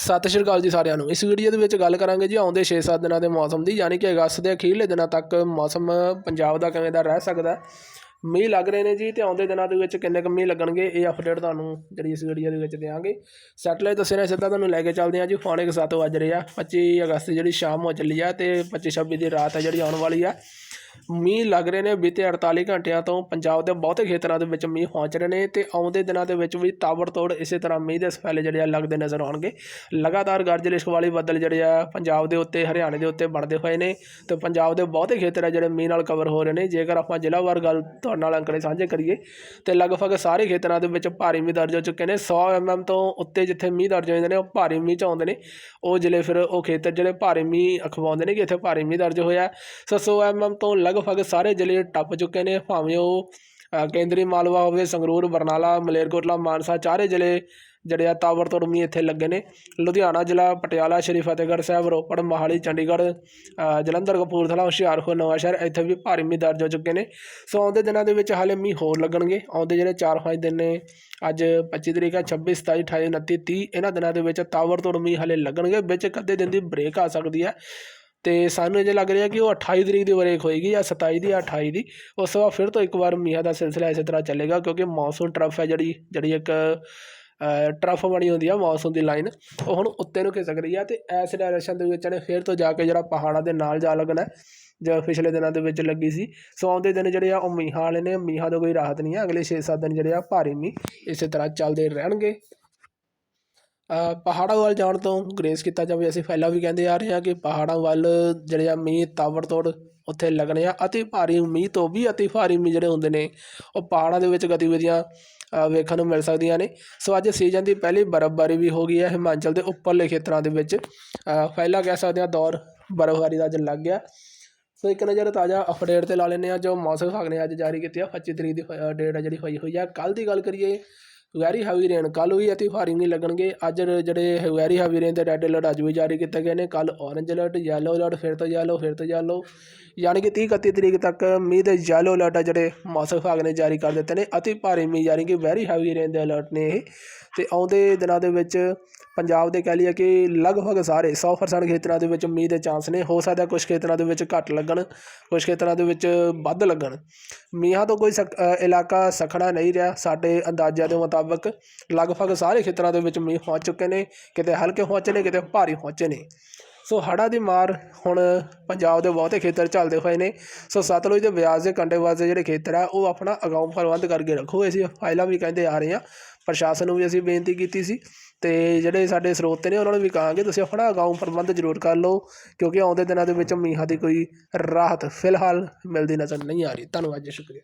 ਸਤਿ ਸ਼੍ਰੀ ਅਕਾਲ ਜੀ ਸਾਰਿਆਂ ਨੂੰ। ਇਸ ਵੀਡੀਓ ਦੇ ਵਿੱਚ ਗੱਲ ਕਰਾਂਗੇ ਜੀ ਆਉਂਦੇ 6-7 ਦਿਨਾਂ ਦੇ ਮੌਸਮ ਦੀ, ਯਾਨੀ ਕਿ ਅਗਸਤ ਦੇ ਅਖੀਰਲੇ ਦਿਨਾਂ ਤੱਕ ਮੌਸਮ ਪੰਜਾਬ ਦਾ ਕਿਵੇਂ ਦਾ ਰਹਿ ਸਕਦਾ। ਮੀਂਹ ਲੱਗ ਰਹੇ ਨੇ ਜੀ ਤੇ ਆਉਂਦੇ ਦਿਨਾਂ ਦੇ ਵਿੱਚ ਕਿੰਨੇ ਕੁ ਮੀਂਹ ਲੱਗਣਗੇ, ਇਹ ਅਪਡੇਟ ਤੁਹਾਨੂੰ ਜਿਹੜੀ ਇਸ ਵੀਡੀਓ ਦੇ ਵਿੱਚ ਦੇਵਾਂਗੇ ਸੈਟਲਾਈਟ ਦੱਸੇ ਸਿੱਧਾ ਤੁਹਾਨੂੰ ਲੈ ਕੇ ਚੱਲਦੇ ਹਾਂ ਜੀ, ਪੌਣੇ ਕੁ ਸੱਤ ਵੱਜ ਰਹੇ ਆ। 25 ਅਗਸਤ ਜਿਹੜੀ ਸ਼ਾਮ ਹੋ ਚੱਲੀ ਆ ਤੇ 25 26 ਦੀ ਰਾਤ ਹੈ ਜਿਹੜੀ ਆਉਣ ਵਾਲੀ ਆ। ਮੀਂਹ ਲੱਗ ਰਹੇ ਨੇ ਬੀਤੇ 48 ਘੰਟਿਆਂ ਤੋਂ ਪੰਜਾਬ ਦੇ ਬਹੁਤੇ ਖੇਤਰਾਂ ਦੇ ਵਿੱਚ ਮੀਂਹ ਪਹੁੰਚ ਰਹੇ ਨੇ ਤੇ ਆਉਂਦੇ ਦਿਨਾਂ ਦੇ ਵਿੱਚ ਵੀ ਤਾਬੜਤੋੜ ਇਸੇ ਤਰ੍ਹਾਂ ਮੀਂਹ ਦੇ ਸਫੈਲੇ ਜਿਹੜੇ ਆ ਲੱਗਦੇ ਨਜ਼ਰ ਆਉਣਗੇ। ਲਗਾਤਾਰ ਗਰਜ ਲਿਸ਼ਕ ਵਾਲੀ ਬੱਦਲ ਜਿਹੜੇ ਆ ਪੰਜਾਬ ਦੇ ਉੱਤੇ, ਹਰਿਆਣੇ ਦੇ ਉੱਤੇ ਬਣਦੇ ਹੋਏ ਨੇ ਤੇ ਪੰਜਾਬ ਦੇ ਬਹੁਤੇ ਖੇਤਰ ਆ ਜਿਹੜੇ ਮੀਂਹ ਨਾਲ ਕਵਰ ਹੋ ਰਹੇ ਨੇ। ਜੇਕਰ ਆਪਾਂ ਜ਼ਿਲ੍ਹਾਵਾਰ ਗੱਲ ਤੁਹਾਡੇ ਨਾਲ ਅੰਕੜੇ ਸਾਂਝੇ ਕਰੀਏ ਤੇ ਲਗਭਗ ਸਾਰੇ ਖੇਤਰਾਂ ਦੇ ਵਿੱਚ ਭਾਰੀ ਮੀਂਹ ਦਰਜ ਹੋ ਚੁੱਕੇ ਨੇ। 100 ਐਮਐਮ ਤੋਂ ਉੱਤੇ ਜਿੱਥੇ ਮੀਂਹ ਦਰਜ ਹੋ ਜਾਂਦੇ ਨੇ, ਉਹ ਭਾਰੀ ਮੀਂਹ ਚ ਆਉਂਦੇ ਨੇ। ਉਹ ਜ਼ਿਲ੍ਹੇ ਫਿਰ ਉਹ ਖੇਤਰ ਜਿਹੜੇ ਭਾਰੀ ਮੀਂਹ ਅਖਵਾਉਂਦੇ ਨੇ ਕਿ ਇੱਥੇ ਭਾਰੀ ਮੀਂਹ ਦਰਜ ਹੋਇਆ। ਸੋ 100 ਐਮਐਮ ਤੋਂ ਲਗਭਗ ਸਾਰੇ ਜ਼ਿਲ੍ਹੇ ਟੱਪ ਚੁੱਕੇ ਨੇ, ਭਾਵੇਂ ਉਹ ਕੇਂਦਰੀ ਮਾਲਵਾ ਹੋਵੇ, ਸੰਗਰੂਰ, ਬਰਨਾਲਾ, ਮਲੇਰਕੋਟਲਾ, ਮਾਨਸਾ, ਚਾਰੇ ਜ਼ਿਲ੍ਹੇ ਜਿਹੜੇ ਆ ਤਾਬੜਤੋੜ ਮੀਂਹ ਇੱਥੇ ਲੱਗੇ ਨੇ। ਲੁਧਿਆਣਾ ਜ਼ਿਲ੍ਹਾ, ਪਟਿਆਲਾ, ਸ਼੍ਰੀ ਫਤਿਹਗੜ੍ਹ ਸਾਹਿਬ, ਰੋਪੜ, ਮੋਹਾਲੀ, ਚੰਡੀਗੜ੍ਹ ਜਲੰਧਰ, ਕਪੂਰਥਲਾ, ਹੁਸ਼ਿਆਰਪੁਰ ਨਵਾਂਸ਼ਹਿਰ ਇੱਥੇ ਵੀ ਭਾਰੀ ਮੀਂਹ ਦਰਜ ਹੋ ਚੁੱਕੇ ਨੇ। ਸੋ ਆਉਂਦੇ ਦਿਨਾਂ ਦੇ ਵਿੱਚ ਹਾਲੇ ਮੀਂਹ ਹੋਰ ਲੱਗਣਗੇ। ਆਉਂਦੇ ਜਿਹੜੇ 4-5 ਦਿਨ ਨੇ, ਅੱਜ 25 ਤਰੀਕ ਹੈ 26 27 28 29 30 ਇਹਨਾਂ ਦਿਨਾਂ ਦੇ ਵਿੱਚ ਤਾਬੜਤੋੜ ਮੀਂਹ ਹਾਲੇ ਲੱਗਣਗੇ। ਵਿੱਚ ਇੱਕ ਅੱਧੇ ਦਿਨ ਦੀ ਬ੍ਰੇਕ ਆ ਸਕਦੀ ਹੈ। ਤੇ ਸਾਨੂੰ ਇਹ ਲੱਗ ਰਿਹਾ ਕਿ ਉਹ 28 ਤਰੀਕ ਦੀ ਬ੍ਰੇਕ ਹੋਏਗੀ ਜਾਂ 27 ਦੀ ਜਾਂ 28 ਦੀ ਉਸ ਤੋਂ ਬਾਅਦ ਫਿਰ ਤੋਂ ਇੱਕ ਵਾਰ ਮੀਂਹਾਂ ਦਾ ਸਿਲਸਿਲਾ ਇਸੇ ਤਰ੍ਹਾਂ ਚੱਲੇਗਾ ਕਿਉਂਕਿ ਮੌਨਸੂਨ ਟਰਫ ਹੈ ਜਿਹੜੀ ਜਿਹੜੀ ਇੱਕ ਅ, ਟਰਫ ਬਣੀ ਹੁੰਦੀ ਆ ਮੌਨਸੂਨ ਦੀ ਲਾਈਨ ਉਹ ਹੁਣ ਉੱਤੇ ਨੂੰ ਖਿਸਕ ਰਹੀ ਆ ਤੇ ਇਸ ਡਾਇਰੈਕਸ਼ਨ ਦੇ ਵਿੱਚ ਨੇ ਫਿਰ ਤੋਂ ਜਾ ਕੇ ਜਿਹੜਾ ਪਹਾੜਾਂ ਦੇ ਨਾਲ ਜਾ ਲੱਗਣਾ ਜੋ ਪਿਛਲੇ ਦਿਨਾਂ ਦੇ ਵਿੱਚ ਲੱਗੀ ਸੀ ਸੋ ਆਉਂਦੇ ਦਿਨ ਜਿਹੜੇ ਆ ਉਹ ਮੀਂਹਾਂ ਵਾਲੇ ਨੇ ਮੀਂਹਾਂ ਤੋਂ ਕੋਈ ਰਾਹਤ ਨਹੀਂ ਹੈ ਅਗਲੇ 6-7 ਦਿਨ ਜਿਹੜੇ ਆ ਭਾਰੀ ਮੀਂਹ ਇਸੇ ਤਰ੍ਹਾਂ ਚੱਲਦੇ ਰਹਿਣਗੇ। ਪਹਾੜਾਂ ਵੱਲ ਜਾਣ ਤੋਂ ਗੁਰੇਜ਼ ਕੀਤਾ ਜਾਵੇ ਅਸੀਂ ਪਹਿਲਾਂ ਵੀ ਕਹਿੰਦੇ ਆ ਰਹੇ ਹਾਂ ਕਿ ਪਹਾੜਾਂ ਵੱਲ ਜਿਹੜੇ ਆ ਮੀਂਹ ਤਾਬੜਤੋੜ ਉੱਥੇ ਲੱਗਣੇ ਆ ਅਤੀ ਭਾਰੀ ਮੀਂਹ ਤੋਂ ਵੀ ਅਤੀ ਭਾਰੀ ਮੀਂਹ ਜਿਹੜੇ ਹੁੰਦੇ ਨੇ ਉਹ ਪਹਾੜਾਂ ਦੇ ਵਿੱਚ ਗਤੀਵਿਧੀਆਂ ਵੇਖਣ ਨੂੰ ਮਿਲ ਸਕਦੀਆਂ ਨੇ। ਸੋ ਅੱਜ ਸੀਜ਼ਨ ਦੀ ਪਹਿਲੀ ਬਰਫ਼ਬਾਰੀ ਵੀ ਹੋ ਗਈ ਹੈ ਹਿਮਾਚਲ ਦੇ ਉੱਪਰਲੇ ਖੇਤਰਾਂ ਦੇ ਵਿੱਚ। ਅ, ਪਹਿਲਾਂ ਕਹਿ ਸਕਦੇ ਹਾਂ ਦੌਰ ਬਰਫ਼ਬਾਰੀ ਦਾ ਅੱਜ ਲੱਗ ਗਿਆ। ਸੋ ਇੱਕ ਨਜ਼ਰ ਤਾਜ਼ਾ ਅਪਡੇਟ ਤੇ ਲਾ ਲੈਂਦੇ ਆ ਜੋ ਮੌਸਮ ਵਿਭਾਗ ਨੇ ਅੱਜ ਜਾਰੀ ਕੀਤੀ ਆ। 25 ਤਰੀਕ ਦੀ ਡੇਟ ਹੈ ਜਿਹੜੀ ਹੋਈ ਹੋਈ ਆ। ਕੱਲ ਦੀ ਗੱਲ ਕਰੀਏ ਵੈਰੀ ਹੈਵੀ ਰੇਨ ਕੱਲ ਵੀ ਅਤੀ ਫਾਇਰਿੰਗ ਨਹੀਂ ਲੱਗਣਗੇ। ਅੱਜ ਜਿਹੜੇ ਵੈਰੀ ਹੈਵੀ ਰੇਨ ਤੇ ਰੈੱਡ ਅਲਰਟ ਅੱਜ ਵੀ ਜਾਰੀ ਕੀਤੇ ਗਏ ਨੇ। ਕੱਲ੍ਹ ਔਰੰਜ ਅਲਰਟ ਯੈਲੋ ਅਲਰਟ ਫਿਰ ਤੋਂ ਯੈਲੋ ਫਿਰ ਤੋਂ ਯੈਲੋ ਯਾਨੀ ਕਿ 30 31 ਤਰੀਕ ਤੱਕ ਮੀਂਹ ਦੇ ਯੈਲੋ ਅਲਰਟ ਆ ਜਿਹੜੇ ਮੌਸਮ ਵਿਭਾਗ ਨੇ ਜਾਰੀ ਕਰ ਦਿੱਤੇ ਨੇ। ਅਤੀ ਭਾਰੀ ਮੀਂਹ ਯਾਨੀ ਕਿ ਵੈਰੀ ਹੈਵੀ ਰੇਨ ਦੇ ਅਲਰਟ ਨੇ ਇਹ। ਤੇ ਆਉਂਦੇ ਦਿਨਾਂ ਦੇ ਵਿੱਚ ਪੰਜਾਬ ਦੇ ਕਹਿ ਲਈਏ ਕਿ ਲਗਭਗ ਸਾਰੇ 100% ਖੇਤਰਾਂ ਦੇ ਵਿੱਚ ਮੀਂਹ ਦੇ ਚਾਂਸ ਨੇ। ਹੋ ਸਕਦਾ ਕੁਝ ਖੇਤਰਾਂ ਦੇ ਵਿੱਚ ਘੱਟ ਲੱਗਣ ਕੁਝ ਖੇਤਰਾਂ ਦੇ ਵਿੱਚ ਵੱਧ ਲੱਗਣ। ਮੀਂਹਾਂ ਤੋਂ ਕੋਈ ਸਕ- ਇਲਾਕਾ ਸਖਣਾ ਨਹੀਂ ਰਿਹਾ। ਸਾਡੇ ਅੰਦਾਜ਼ਿਆਂ ਦੇ ਮੁਤਾਬਕ ਲਗਭਗ ਸਾਰੇ ਖੇਤਰਾਂ ਦੇ ਵਿੱਚ ਮੀਂਹ ਪਹੁੰਚ ਚੁੱਕੇ ਨੇ। ਕਿਤੇ ਹਲਕੇ ਪਹੁੰਚੇ ਨੇ, ਕਿਤੇ ਭਾਰੀ ਪਹੁੰਚੇ ਨੇ। ਸੋ ਹੜ੍ਹਾਂ ਦੀ ਮਾਰ ਹੁਣ ਪੰਜਾਬ ਦੇ ਬਹੁਤੇ ਖੇਤਰ ਚੱਲਦੇ ਹੋਏ ਨੇ। ਸੋ ਸਤਲੁਜ ਦੇ ਬਿਆਸ ਦੇ ਕੰਢੇ ਵਾਸਤੇ ਜਿਹੜੇ ਖੇਤਰ ਆ, ਉਹ ਆਪਣਾ ਅਗਾਊਂ ਪ੍ਰਬੰਧ ਕਰਕੇ ਰੱਖੋ। ਅਸੀਂ ਫਾਈਲਾਂ ਵੀ ਕਹਿੰਦੇ ਆ ਰਹੇ ਆ ਪ੍ਰਸ਼ਾਸਨ ਨੂੰ ਵੀ ਅਸੀਂ ਬੇਨਤੀ ਕੀਤੀ ਸੀ ਅਤੇ ਜਿਹੜੇ ਸਾਡੇ ਸਰੋਤੇ ਨੇ ਉਹਨਾਂ ਨੂੰ ਵੀ ਕਹਾਂਗੇ, ਤੁਸੀਂ ਆਪਣਾ ਅਗਾਊਂ ਪ੍ਰਬੰਧ ਜ਼ਰੂਰ ਕਰ ਲਓ, ਕਿਉਂਕਿ ਆਉਂਦੇ ਦਿਨਾਂ ਦੇ ਵਿੱਚ ਮੀਂਹਾਂ ਦੀ ਕੋਈ ਰਾਹਤ ਫਿਲਹਾਲ ਮਿਲਦੀ ਨਜ਼ਰ ਨਹੀਂ ਆ ਰਹੀ। ਧੰਨਵਾਦ ਜੀ, ਸ਼ੁਕਰੀਆ।